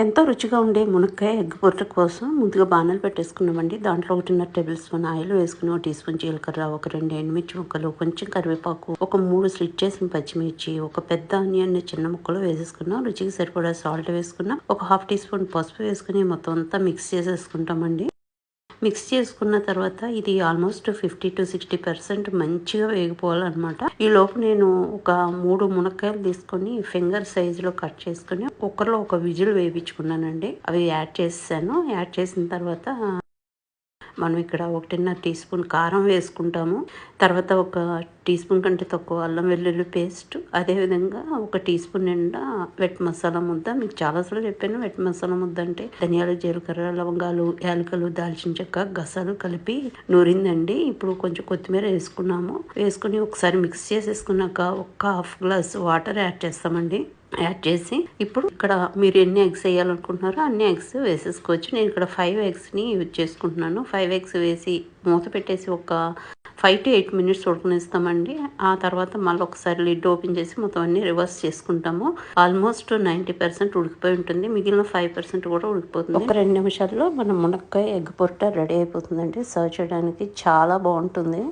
ఎంతో రుచిగా ఉండే మునక్కాయ ఎగ్ పొట్ట కోసం ముందుగా బాణాలు పెట్టేసుకున్నామండి. దాంట్లో ఒకటిన్నర టేబుల్ స్పూన్ ఆయిల్ వేసుకుని ఒక టీ స్పూన్ జీలకర్ర ఒక రెండు ఎండుమిర్చి ముక్కలు కొంచెం కరివేపాకు ఒక మూడు స్లిట్ చేసిన పచ్చిమిర్చి ఒక పెద్ద ఆనియన్ చిన్న ముక్కలు వేసేసుకున్నాం. రుచికి సరిపడా సాల్ట్ వేసుకున్నాం. ఒక హాఫ్ టీ స్పూన్ పసుపు వేసుకుని మొత్తం అంతా మిక్స్ చేసేసుకుంటామండి. మిక్స్ చేసుకున్న తర్వాత ఇది almost fifty to sixty percent మంచిగా వేగిపోవాలన్నమాట. ఈ లోపు నేను ఒక మూడు మునక్కాయలు తీసుకొని ఫింగర్ సైజులో కట్ చేసుకుని కుక్కర్లో ఒక విజిల్ వేయించుకున్నానండి. అవి యాడ్ చేసాను యాడ్ చేసిన తర్వాత మనం ఇక్కడ ఒకటిన్నర టీ స్పూన్ కారం వేసుకుంటాము. తర్వాత ఒక టీ స్పూన్ కంటే తక్కువ అల్లం వెల్లుల్లి పేస్ట్ అదేవిధంగా ఒక టీ స్పూన్ నిండా వెట్ మసాలా ముద్ద. మీకు చాలాసార్లు చెప్పాను వెట్ మసాలా ముద్ద అంటే ధనియాలు జీలకర్ర లవంగాలు యాలకలు దాల్చిన చెక్క గసాలు కలిపి నూరిందండి. ఇప్పుడు కొంచెం కొత్తిమీర వేసుకున్నాము. వేసుకుని ఒకసారి మిక్స్ చేసేసుకున్నాక ఒక హాఫ్ గ్లాస్ వాటర్ యాడ్ చేస్తామండి. యాడ్ చేసి ఇప్పుడు ఇక్కడ మీరు ఎన్ని ఎగ్స్ వేయాలనుకుంటున్నారో అన్ని ఎగ్స్ వేసేసుకోవచ్చు. నేను ఇక్కడ ఫైవ్ ఎగ్స్ని యూజ్ చేసుకుంటున్నాను. ఫైవ్ ఎగ్స్ వేసి మూత పెట్టేసి ఒక ఫైవ్ టు ఎయిట్ మినిట్స్ ఉడకనిస్తామండి. ఆ తర్వాత మళ్ళీ ఒకసారి లిడ్ ఓపెన్ చేసి మొత్తం అన్ని రివర్స్ చేసుకుంటాము. ఆల్మోస్ట్ నైంటీ పర్సెంట్ ఉడికిపోయి ఉంటుంది. మిగిలిన ఫైవ్ పర్సెంట్ కూడా ఉడికిపోతుంది. ఒక రెండు నిమిషాల్లో మన మునక్కాయ ఎగ్ పొట్ట రెడీ అయిపోతుందండి. సర్వ్ చేయడానికి చాలా బాగుంటుంది.